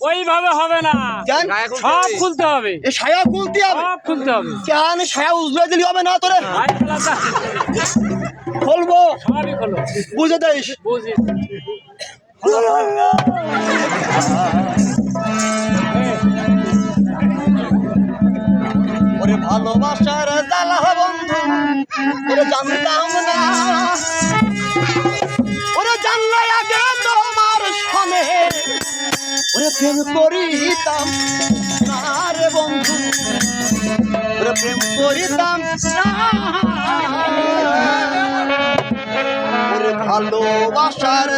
ওইভাবে হবে না। সব খুলতে হবে। সায়া খুলতে হবে। সব খুলতে হবে। কেন সায়া উজলে দিলি হবে না তোরে? খুলবো বুঝে দিস বুঝে প্রেম করিতাম না রে বন্ধু প্রেম করিতাম ভালোবাসার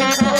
take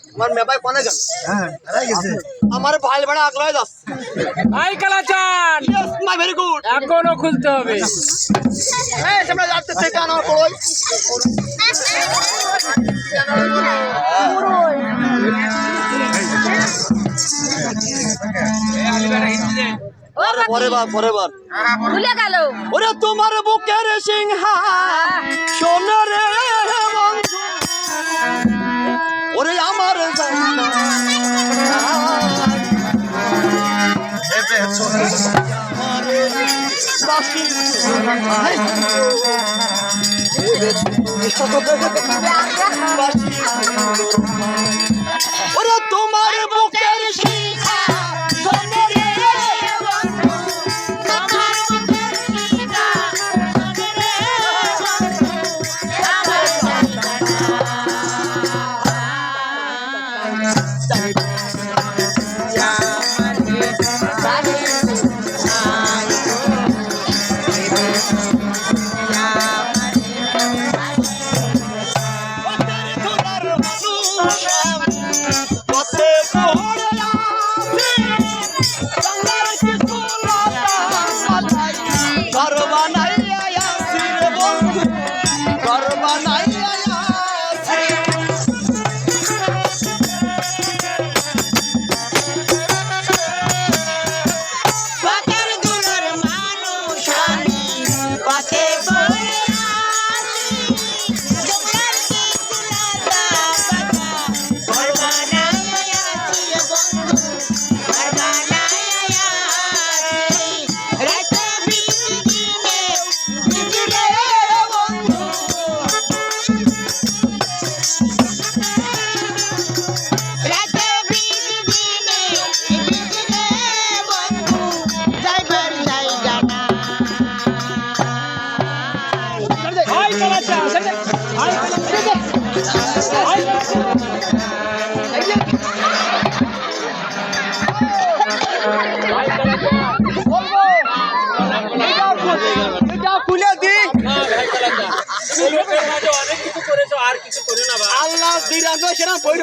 আমার মেবাই পানে গেল হ্যাঁ আমার ভাই বড় আগলায় যাস ভাই Kalachan yes my very good এখনও খুলতে হবে। এই সামনে যাচ্ছে সে কই বার তোমার বুকের সিংহা। সোনার বন্ধু। ওরে করেছ আর কিছু করো না আল্লাহ দিরাজ সেরা বই